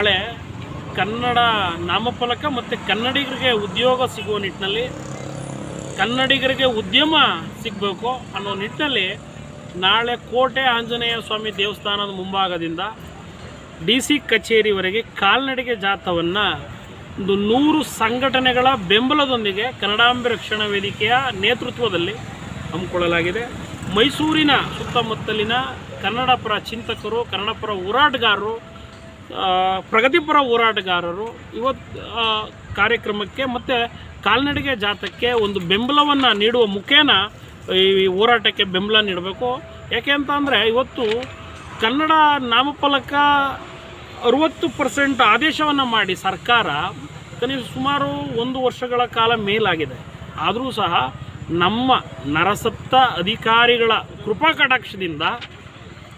ನಾಳೆ ಕನ್ನಡ ನಾಮಫಲಕ ಮತ್ತು ಕನ್ನಡಿಗರಿಗೆ ಉದ್ಯೋಗ ಸಿಗುವ ನಿಟ್ಟಿನಲ್ಲಿ ಕನ್ನಡಿಗರಿಗೆ ಉದ್ಯಮ ಸಿಗಬೇಕು ಅನ್ನೋ ನಿಟ್ಟಿನಲ್ಲಿ ನಾಳೆ ಕೋಟೆ ಆಂಜನೇಯ ಸ್ವಾಮಿ ದೇವಸ್ಥಾನದ ಮುಂಭಾಗದಿಂದ ಡಿ ಸಿ ಕಚೇರಿವರೆಗೆ ಕಾಲ್ನಡಿಗೆ ಜಾಥವನ್ನು ಒಂದು ನೂರು ಸಂಘಟನೆಗಳ ಬೆಂಬಲದೊಂದಿಗೆ ಕನ್ನಡಾಂಬೆ ರಕ್ಷಣಾ ವೇದಿಕೆಯ ನೇತೃತ್ವದಲ್ಲಿ ಹಮ್ಮಿಕೊಳ್ಳಲಾಗಿದೆ. ಮೈಸೂರಿನ ಸುತ್ತಮುತ್ತಲಿನ ಕನ್ನಡ ಪರ ಚಿಂತಕರು, ಕನ್ನಡಪರ ಹೋರಾಟಗಾರರು ಪ್ರಗತಿಪರ ಹೋರಾಟಗಾರರು ಇವತ್ತು ಕಾರ್ಯಕ್ರಮಕ್ಕೆ ಮತ್ತು ಕಾಲ್ನಡಿಗೆ ಜಾಥಕ್ಕೆ ಒಂದು ಬೆಂಬಲವನ್ನು ನೀಡುವ ಮುಖೇನ ಈ ಹೋರಾಟಕ್ಕೆ ಬೆಂಬಲ ನೀಡಬೇಕು. ಯಾಕೆ ಅಂತ ಅಂದರೆ ಇವತ್ತು ಕನ್ನಡ ನಾಮಫಲಕ ಅರುವತ್ತು ಪರ್ಸೆಂಟ್ ಆದೇಶವನ್ನು ಮಾಡಿ ಸರ್ಕಾರ ಕನಿಷ್ಠ ಸುಮಾರು ಒಂದು ವರ್ಷಗಳ ಕಾಲ ಮೇಲಾಗಿದೆ. ಆದರೂ ಸಹ ನಮ್ಮ ನರಸತ್ತ ಅಧಿಕಾರಿಗಳ ಕೃಪಾ ಕಟಾಕ್ಷದಿಂದ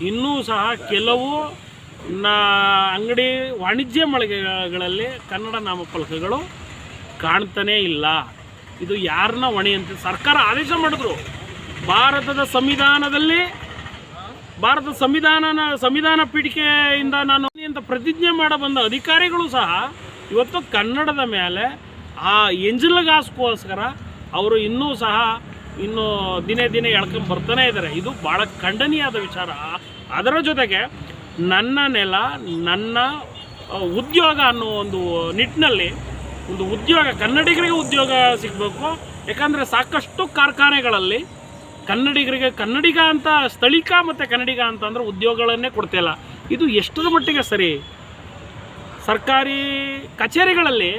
ಇನ್ನೂ ಸಹ ಕೆಲವು ನಾ ಅಂಗಡಿ ವಾಣಿಜ್ಯ ಮಳಿಗೆಗಳಲ್ಲಿ ಕನ್ನಡ ನಾಮಫಲಕಗಳು ಕಾಣ್ತಾನೇ ಇಲ್ಲ. ಇದು ಯಾರನ್ನ ಹೊಣೆ ಅಂತ ಸರ್ಕಾರ ಆದೇಶ ಮಾಡಿದ್ರು. ಭಾರತದ ಸಂವಿಧಾನದಲ್ಲಿ, ಭಾರತ ಸಂವಿಧಾನನ, ಸಂವಿಧಾನ ಪೀಠಿಕೆಯಿಂದ ನಾನು ಅಂತ ಪ್ರತಿಜ್ಞೆ ಮಾಡ ಬಂದ ಅಧಿಕಾರಿಗಳು ಸಹ ಇವತ್ತು ಕನ್ನಡದ ಮೇಲೆ ಆ ಎಂಜಲಗಾಸ್ಗೋಸ್ಕರ ಅವರು ಇನ್ನೂ ಸಹ ಇನ್ನು ದಿನೇ ದಿನೇ ಎಳ್ಕೊಂಡು ಬರ್ತಾನೆ ಇದ್ದಾರೆ ಇದು ಭಾಳ ಖಂಡನೀಯಾದ ವಿಚಾರ. ಅದರ ಜೊತೆಗೆ ನನ್ನ ನೆಲ, ನನ್ನ ಉದ್ಯೋಗ ಅನ್ನೋ ಒಂದು ನಿಟ್ಟಿನಲ್ಲಿ ಒಂದು ಉದ್ಯೋಗ, ಕನ್ನಡಿಗರಿಗೆ ಉದ್ಯೋಗ ಸಿಗಬೇಕು. ಯಾಕಂದರೆ ಸಾಕಷ್ಟು ಕಾರ್ಖಾನೆಗಳಲ್ಲಿ ಕನ್ನಡಿಗರಿಗೆ, ಕನ್ನಡಿಗ ಅಂತ, ಸ್ಥಳೀಕ ಮತ್ತು ಕನ್ನಡಿಗ ಅಂತ ಅಂದರೆ ಉದ್ಯೋಗಗಳನ್ನೇ ಕೊಡ್ತಿಲ್ಲ ಇದು ಎಷ್ಟರ ಮಟ್ಟಿಗೆ ಸರಿ? ಸರ್ಕಾರಿ ಕಚೇರಿಗಳಲ್ಲಿ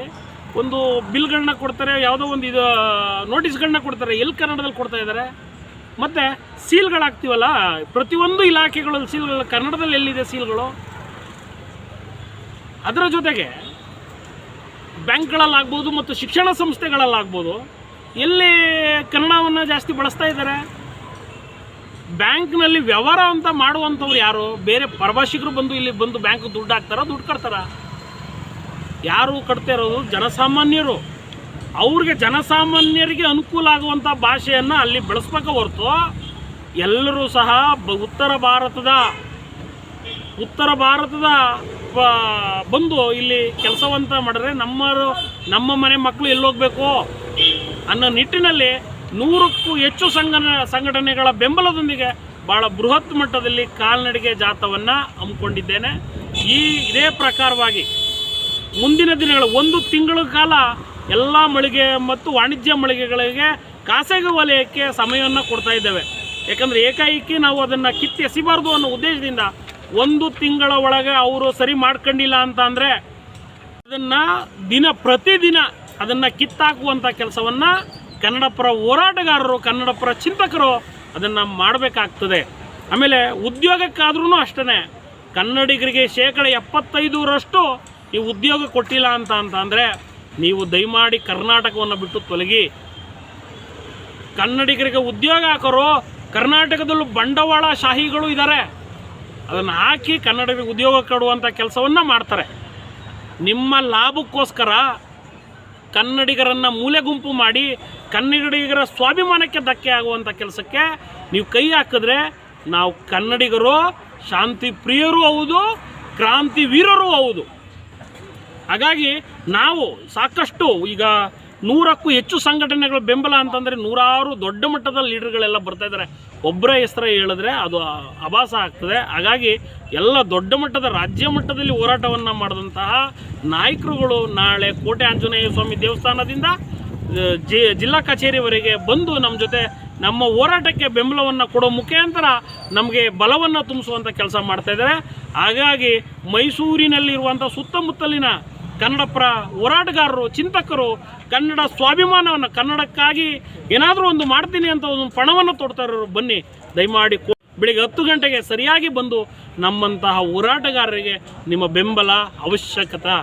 ಒಂದು ಬಿಲ್ಗಳನ್ನ ಕೊಡ್ತಾರೆ, ಯಾವುದೋ ಒಂದು ಇದು ನೋಟಿಸ್ಗಳನ್ನ ಕೊಡ್ತಾರೆ ಎಲ್ಲಿ ಕನ್ನಡದಲ್ಲಿ ಕೊಡ್ತಾ ಇದ್ದಾರೆ? ಮತ್ತು ಸೀಲ್ಗಳಾಗ್ತೀವಲ್ಲ, ಪ್ರತಿಯೊಂದು ಇಲಾಖೆಗಳಲ್ಲಿ ಸೀಲ್ಗಳು, ಕನ್ನಡದಲ್ಲಿ ಎಲ್ಲಿದೆ ಸೀಲ್ಗಳು? ಅದರ ಜೊತೆಗೆ ಬ್ಯಾಂಕ್ಗಳಲ್ಲಾಗ್ಬೋದು ಮತ್ತು ಶಿಕ್ಷಣ ಸಂಸ್ಥೆಗಳಲ್ಲಾಗ್ಬೋದು, ಎಲ್ಲಿ ಕನ್ನಡವನ್ನು ಜಾಸ್ತಿ ಬಳಸ್ತಾ ಇದ್ದಾರೆ? ಬ್ಯಾಂಕ್ನಲ್ಲಿ ವ್ಯವಹಾರ ಅಂತ ಮಾಡುವಂಥವ್ರು ಯಾರು? ಬೇರೆ ಪರಭಾಷಿಕರು ಬಂದು ಇಲ್ಲಿ ಬಂದು ಬ್ಯಾಂಕ್ ದುಡ್ಡು ಹಾಕ್ತಾರೋ, ದುಡ್ಡು ಕಟ್ತಾರ? ಯಾರು ಕಟ್ತಾ ಇರೋದು? ಜನಸಾಮಾನ್ಯರು. ಅವ್ರಿಗೆ ಜನಸಾಮಾನ್ಯರಿಗೆ ಅನುಕೂಲ ಆಗುವಂಥ ಭಾಷೆಯನ್ನು ಅಲ್ಲಿ ಬೆಳೆಸ್ಬೇಕು ಹೊರತು ಎಲ್ಲರೂ ಸಹ ಉತ್ತರ ಭಾರತದ ಉತ್ತರ ಭಾರತದ ಬಂದು ಇಲ್ಲಿ ಕೆಲಸವಂತ ಮಾಡಿದ್ರೆ ನಮ್ಮ ನಮ್ಮ ಮನೆ ಮಕ್ಕಳು ಎಲ್ಲೋಗ್ಬೇಕು ಅನ್ನೋ ನಿಟ್ಟಿನಲ್ಲಿ ನೂರಕ್ಕೂ ಹೆಚ್ಚು ಸಂಘನ ಸಂಘಟನೆಗಳ ಬೆಂಬಲದೊಂದಿಗೆ ಭಾಳ ಬೃಹತ್ ಮಟ್ಟದಲ್ಲಿ ಕಾಲ್ನಡಿಗೆ ಜಾಥವನ್ನು ಹಮ್ಮಿಕೊಂಡಿದ್ದೇನೆ. ಈ ಇದೇ ಪ್ರಕಾರವಾಗಿ ಮುಂದಿನ ದಿನಗಳ ಒಂದು ತಿಂಗಳ ಕಾಲ ಎಲ್ಲ ಮಳಿಗೆ ಮತ್ತು ವಾಣಿಜ್ಯ ಮಳಿಗೆಗಳಿಗೆ ಖಾಸಗಿ ವಲಯಕ್ಕೆ ಸಮಯವನ್ನು ಕೊಡ್ತಾ ಇದ್ದೇವೆ. ಯಾಕಂದರೆ ಏಕಾಏಕಿ ನಾವು ಅದನ್ನು ಕಿತ್ತು ಎಸಿಬಾರ್ದು ಅನ್ನೋ ಉದ್ದೇಶದಿಂದ ಒಂದು ತಿಂಗಳ ಒಳಗೆ ಅವರು ಸರಿ ಮಾಡ್ಕೊಂಡಿಲ್ಲ ಅಂತ ಅಂದರೆ ಅದನ್ನು ದಿನ ಪ್ರತಿದಿನ ಅದನ್ನು ಕಿತ್ತಾಕುವಂಥ ಕೆಲಸವನ್ನು ಕನ್ನಡಪರ ಹೋರಾಟಗಾರರು, ಕನ್ನಡಪರ ಚಿಂತಕರು ಅದನ್ನು ಮಾಡಬೇಕಾಗ್ತದೆ. ಆಮೇಲೆ ಉದ್ಯೋಗಕ್ಕಾದ್ರೂ ಅಷ್ಟೇ ಕನ್ನಡಿಗರಿಗೆ ಶೇಕಡ ಎಪ್ಪತ್ತೈದರಷ್ಟು ಈ ಉದ್ಯೋಗ ಕೊಟ್ಟಿಲ್ಲ ಅಂತ ಅಂತ ನೀವು ದಯಮಾಡಿ ಕರ್ನಾಟಕವನ್ನು ಬಿಟ್ಟು ತೊಲಗಿ. ಕನ್ನಡಿಗರಿಗೆ ಉದ್ಯೋಗ ಹಾಕೋರು, ಕರ್ನಾಟಕದಲ್ಲೂ ಬಂಡವಾಳ ಶಾಹಿಗಳು ಇದ್ದಾರೆ ಅದನ್ನು ಹಾಕಿ ಕನ್ನಡಿಗರಿಗೆ ಉದ್ಯೋಗ ಕೊಡುವಂಥ ಕೆಲಸವನ್ನು ಮಾಡ್ತಾರೆ. ನಿಮ್ಮ ಲಾಭಕ್ಕೋಸ್ಕರ ಕನ್ನಡಿಗರನ್ನು ಮೂಲೆ ಗುಂಪು ಮಾಡಿ, ಕನ್ನಡಿಗರ ಸ್ವಾಭಿಮಾನಕ್ಕೆ ಧಕ್ಕೆ ಆಗುವಂಥ ಕೆಲಸಕ್ಕೆ ನೀವು ಕೈ ಹಾಕಿದ್ರೆ ನಾವು ಕನ್ನಡಿಗರು, ಶಾಂತಿ ಪ್ರಿಯರೂ ಹೌದು, ಕ್ರಾಂತಿ ವೀರರೂ ಹೌದು. ಹಾಗಾಗಿ ನಾವು ಸಾಕಷ್ಟು ಈಗ ನೂರಕ್ಕೂ ಹೆಚ್ಚು ಸಂಘಟನೆಗಳ ಬೆಂಬಲ ಅಂತಂದರೆ ನೂರಾರು ದೊಡ್ಡ ಮಟ್ಟದ ಲೀಡರ್ಗಳೆಲ್ಲ ಬರ್ತಾ ಇದ್ದಾರೆ. ಒಬ್ಬರ ಹೆಸರು ಹೇಳಿದ್ರೆ ಅದು ಅಭಾಸ ಆಗ್ತದೆ. ಹಾಗಾಗಿ ಎಲ್ಲ ದೊಡ್ಡ ಮಟ್ಟದ ರಾಜ್ಯ ಮಟ್ಟದಲ್ಲಿ ಹೋರಾಟವನ್ನು ಮಾಡಿದಂತಹ ನಾಯಕರುಗಳು ನಾಳೆ ಕೋಟೆ ಆಂಜನೇಯ ಸ್ವಾಮಿ ದೇವಸ್ಥಾನದಿಂದ ಜಿ, ಜಿಲ್ಲಾ ಕಚೇರಿವರೆಗೆ ಬಂದು ನಮ್ಮ ಜೊತೆ ನಮ್ಮ ಹೋರಾಟಕ್ಕೆ ಬೆಂಬಲವನ್ನು ಕೊಡೋ ಮುಖಾಂತರ ನಮಗೆ ಬಲವನ್ನು ತುಂಬಿಸುವಂಥ ಕೆಲಸ ಮಾಡ್ತಾ ಇದ್ದಾರೆ. ಹಾಗಾಗಿ ಮೈಸೂರಿನಲ್ಲಿರುವಂಥ ಸುತ್ತಮುತ್ತಲಿನ ಕನ್ನಡ ಪರ ಹೋರಾಟಗಾರರು, ಚಿಂತಕರು ಕನ್ನಡ ಸ್ವಾಭಿಮಾನವನ್ನು ಕನ್ನಡಕ್ಕಾಗಿ ಏನಾದರೂ ಒಂದು ಮಾಡ್ತೀನಿ ಅಂತ ಒಂದು ಪಣವನ್ನು ತೊಡ್ತಾ ಇರೋರು ಬನ್ನಿ. ದಯಮಾಡಿ ಬೆಳಿಗ್ಗೆ ಹತ್ತು ಗಂಟೆಗೆ ಸರಿಯಾಗಿ ಬಂದು ನಮ್ಮಂತಹ ಹೋರಾಟಗಾರರಿಗೆ ನಿಮ್ಮ ಬೆಂಬಲ, ಅವಶ್ಯಕತೆ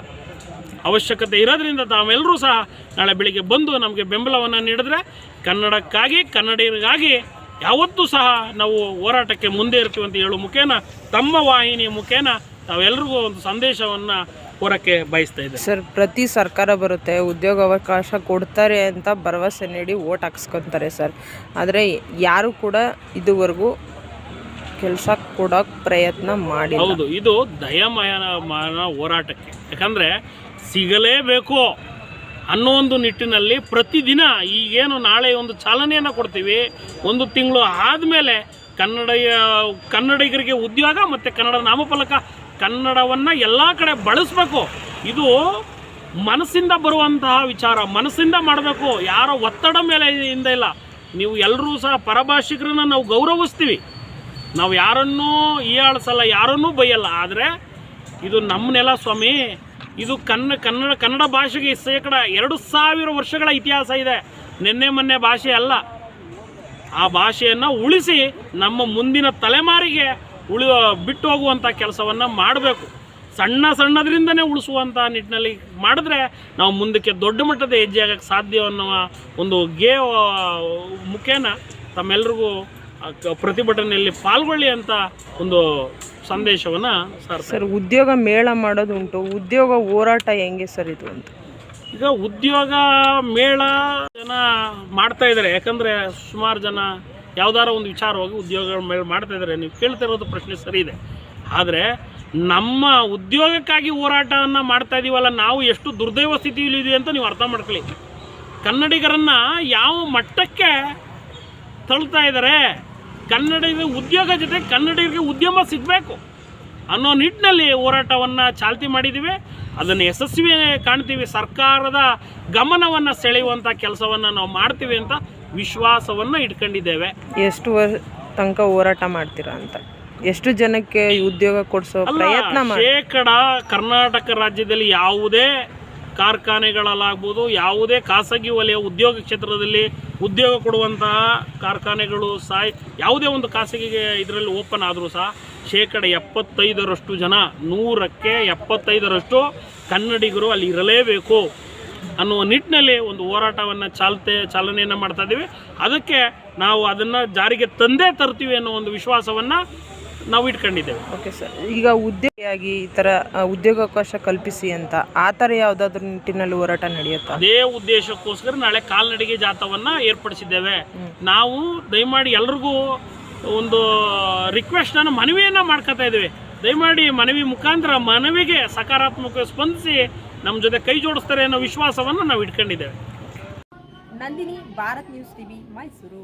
ಅವಶ್ಯಕತೆ ಇರೋದ್ರಿಂದ ತಾವೆಲ್ಲರೂ ಸಹ ನಾಳೆ ಬೆಳಿಗ್ಗೆ ಬಂದು ನಮಗೆ ಬೆಂಬಲವನ್ನು ನೀಡಿದ್ರೆ ಕನ್ನಡಕ್ಕಾಗಿ, ಕನ್ನಡಿಗರಿಗಾಗಿ ಯಾವತ್ತೂ ಸಹ ನಾವು ಹೋರಾಟಕ್ಕೆ ಮುಂದೆ ಇರ್ತೀವಿ ಅಂತ ಹೇಳೋ ಮುಖೇನ, ತಮ್ಮ ವಾಹಿನಿಯ ಮುಖೇನ ತಾವೆಲ್ಲರಿಗೂ ಒಂದು ಸಂದೇಶವನ್ನು ಹೊರಕ್ಕೆ ಬಯಸ್ತಾ ಇದೆ. ಸರ್ ಪ್ರತಿ ಸರ್ಕಾರ ಬರುತ್ತೆ ಉದ್ಯೋಗಾವಕಾಶ ಕೊಡ್ತಾರೆ ಅಂತ ಭರವಸೆ ನೀಡಿ ಓಟ್ ಹಾಕ್ಸ್ಕೊತಾರೆ ಸರ್. ಆದರೆ ಯಾರು ಕೂಡ ಇದುವರೆಗೂ ಕೆಲಸ ಕೊಡೋಕೆ ಪ್ರಯತ್ನ ಮಾಡಿ ಹೌದು ಇದು ದಯಮಯನ ಹೋರಾಟಕ್ಕೆ. ಯಾಕಂದರೆ ಸಿಗಲೇಬೇಕು ಅನ್ನೋ ಒಂದು ನಿಟ್ಟಿನಲ್ಲಿ ಪ್ರತಿದಿನ ಈಗೇನು ನಾಳೆ ಒಂದು ಚಾಲನೆಯನ್ನು ಕೊಡ್ತೀವಿ ಒಂದು ತಿಂಗಳು ಆದಮೇಲೆ ಕನ್ನಡ ಕನ್ನಡಿಗರಿಗೆ ಉದ್ಯೋಗ ಮತ್ತು ಕನ್ನಡ ನಾಮಫಲಕ ಕನ್ನಡವನ್ನು ಎಲ್ಲ ಕಡೆ ಬಳಸಬೇಕು. ಇದು ಮನಸ್ಸಿಂದ ಬರುವಂತಹ ವಿಚಾರ, ಮನಸ್ಸಿಂದ ಮಾಡಬೇಕು. ಯಾರೋ ಒತ್ತಡ ಮೇಲೆ ಇಂದ ಇಲ್ಲ. ನೀವು ಎಲ್ಲರೂ ಸಹ ಪರಭಾಷಿಕರನ್ನ ನಾವು ಗೌರವಿಸ್ತೀವಿ. ನಾವು ಯಾರನ್ನೂ ಹೀಯಾಳಿಸಲ್ಲ, ಯಾರನ್ನೂ ಬೈಯಲ್ಲ. ಆದರೆ ಇದು ನಮ್ಮ ಸ್ವಾಮಿ, ಇದು ಕನ್ನ, ಕನ್ನಡ ಕನ್ನಡ ಭಾಷೆಗೆ ಶೇಕಡ ಎರಡು ಸಾವಿರ ವರ್ಷಗಳ ಇತಿಹಾಸ ಇದೆ. ನಿನ್ನೆ, ಮೊನ್ನೆ ಭಾಷೆ ಅಲ್ಲ. ಆ ಭಾಷೆಯನ್ನು ಉಳಿಸಿ ನಮ್ಮ ಮುಂದಿನ ತಲೆಮಾರಿಗೆ ಉಳಿ ಬಿಟ್ಟು ಹೋಗುವಂಥ ಕೆಲಸವನ್ನು ಮಾಡಬೇಕು. ಸಣ್ಣ ಸಣ್ಣದರಿಂದನೇ ಉಳಿಸುವಂಥ ನಿಟ್ಟಿನಲ್ಲಿ ಮಾಡಿದ್ರೆ ನಾವು ಮುಂದಕ್ಕೆ ದೊಡ್ಡ ಮಟ್ಟದ ಹೆಜ್ಜೆ ಆಗೋಕ್ಕೆ ಸಾಧ್ಯ ಅನ್ನುವ ಒಂದು ಗೇ ಮುಖೇನ ತಮ್ಮೆಲ್ರಿಗೂ ಆ ಪ್ರತಿಭಟನೆಯಲ್ಲಿ ಪಾಲ್ಗೊಳ್ಳಿ ಅಂತ ಒಂದು ಸಂದೇಶವನ್ನು ಸರ್ ಸರ್ ಉದ್ಯೋಗ ಮೇಳ ಮಾಡೋದುಂಟು ಉದ್ಯೋಗ ಹೋರಾಟ ಹೆಂಗೆ ಸರ್ ಇದು ಅಂತ? ಈಗ ಉದ್ಯೋಗ ಮೇಳ ಜನ ಮಾಡ್ತಾ ಇದ್ದಾರೆ. ಯಾಕಂದರೆ ಸುಮಾರು ಜನ ಯಾವ್ದಾರ ಒಂದು ವಿಚಾರವಾಗಿ ಉದ್ಯೋಗ ಮೇಲೆ ಮಾಡ್ತಾ ಇದ್ದಾರೆ, ನೀವು ಕೇಳ್ತಾ ಇರೋದು ಪ್ರಶ್ನೆ ಸರಿ ಇದೆ. ಆದರೆ ನಮ್ಮ ಉದ್ಯೋಗಕ್ಕಾಗಿ ಹೋರಾಟವನ್ನು ಮಾಡ್ತಾ ಇದೀವಲ್ಲ, ನಾವು ಎಷ್ಟು ದುರ್ದೈವ ಸ್ಥಿತಿಯಲ್ಲಿದೆ ಅಂತ ನೀವು ಅರ್ಥ ಮಾಡ್ಕೊಳ್ಳಿ. ಕನ್ನಡಿಗರನ್ನು ಯಾವ ಮಟ್ಟಕ್ಕೆ ತಳ್ತಾ ಇದ್ದಾರೆ ಕನ್ನಡಿಗ ಉದ್ಯೋಗ ಜೊತೆ ಕನ್ನಡಿಗರಿಗೆ ಉದ್ಯಮ ಸಿಗಬೇಕು ಅನ್ನೋ ನಿಟ್ಟಿನಲ್ಲಿ ಹೋರಾಟವನ್ನು ಚಾಲ್ತಿ ಮಾಡಿದ್ದೀವಿ ಅದನ್ನು ಯಶಸ್ವಿ ಕಾಣ್ತೀವಿ. ಸರ್ಕಾರದ ಗಮನವನ್ನು ಸೆಳೆಯುವಂಥ ಕೆಲಸವನ್ನು ನಾವು ಮಾಡ್ತೀವಿ ಅಂತ ವಿಶ್ವಾಸವನ್ನು ಇಟ್ಕೊಂಡಿದ್ದೇವೆ. ಎಷ್ಟು ವರ್ ತನಕ ಹೋರಾಟ ಮಾಡ್ತೀರಾ ಅಂತ. ಎಷ್ಟು ಜನಕ್ಕೆ ಈ ಉದ್ಯೋಗ ಕೊಡಿಸೋ ಪ್ರಯತ್ನ ಮಾಡಿ ಶೇಕಡ ಕರ್ನಾಟಕ ರಾಜ್ಯದಲ್ಲಿ ಯಾವುದೇ ಕಾರ್ಖಾನೆಗಳಲ್ಲಾಗ್ಬೋದು ಯಾವುದೇ ಖಾಸಗಿ ವಲಯ ಉದ್ಯೋಗ ಕ್ಷೇತ್ರದಲ್ಲಿ ಉದ್ಯೋಗ ಕೊಡುವಂತಹ ಕಾರ್ಖಾನೆಗಳು ಸಹ ಯಾವುದೇ ಒಂದು ಖಾಸಗಿ ಇದರಲ್ಲಿ ಓಪನ್ ಆದರೂ ಸಹ ಶೇಕಡ ಎಪ್ಪತ್ತೈದರಷ್ಟು ಜನ ನೂರಕ್ಕೆ ಎಪ್ಪತ್ತೈದರಷ್ಟು ಕನ್ನಡಿಗರು ಅಲ್ಲಿ ಇರಲೇಬೇಕು. ಅನ್ನುವ ನಿಟ್ಟಿನಲ್ಲಿ ಒಂದು ಹೋರಾಟವನ್ನು ಚಾಲ್ತೆ ಚಾಲನೆಯನ್ನು ಮಾಡ್ತಾ ಇದ್ದೀವಿ. ಅದಕ್ಕೆ ನಾವು ಅದನ್ನು ಜಾರಿಗೆ ತಂದೇ ತರ್ತೀವಿ ಅನ್ನೋ ಒಂದು ವಿಶ್ವಾಸವನ್ನು ನಾವು ಇಟ್ಕೊಂಡಿದ್ದೇವೆ. ಓಕೆ ಸರ್ ಈಗ ಉದ್ಯೋಗಿಯಾಗಿ ಈ ಥರ ಉದ್ಯೋಗಾವಕಾಶ ಕಲ್ಪಿಸಿ ಅಂತ ಆ ಥರ ಯಾವುದಾದ್ರೂ ನಿಟ್ಟಿನಲ್ಲಿ ಹೋರಾಟ ನಡೆಯುತ್ತೆ? ಅದೇ ಉದ್ದೇಶಕ್ಕೋಸ್ಕರ ನಾಳೆ ಕಾಲ್ನಡಿಗೆ ಜಾಥವನ್ನು ಏರ್ಪಡಿಸಿದ್ದೇವೆ. ನಾವು ದಯಮಾಡಿ ಎಲ್ರಿಗೂ ಒಂದು ರಿಕ್ವೆಸ್ಟನ್ನು ಮನವಿಯನ್ನು ಮಾಡ್ಕೋತಾ ಇದ್ದೀವಿ. ದಯಮಾಡಿ ಮನವಿ ಮುಖಾಂತರ ಮನವಿಗೆ ಸಕಾರಾತ್ಮಕ ಸ್ಪಂದಿಸಿ ನಮ್ಮ ಜೊತೆ ಕೈ ಜೋಡಿಸ್ತಾರೆ ಅನ್ನೋ ವಿಶ್ವಾಸವನ್ನು ನಾವು ಇಟ್ಕೊಂಡಿದ್ದೇವೆ. Nandini Bharat news TV Mysuru.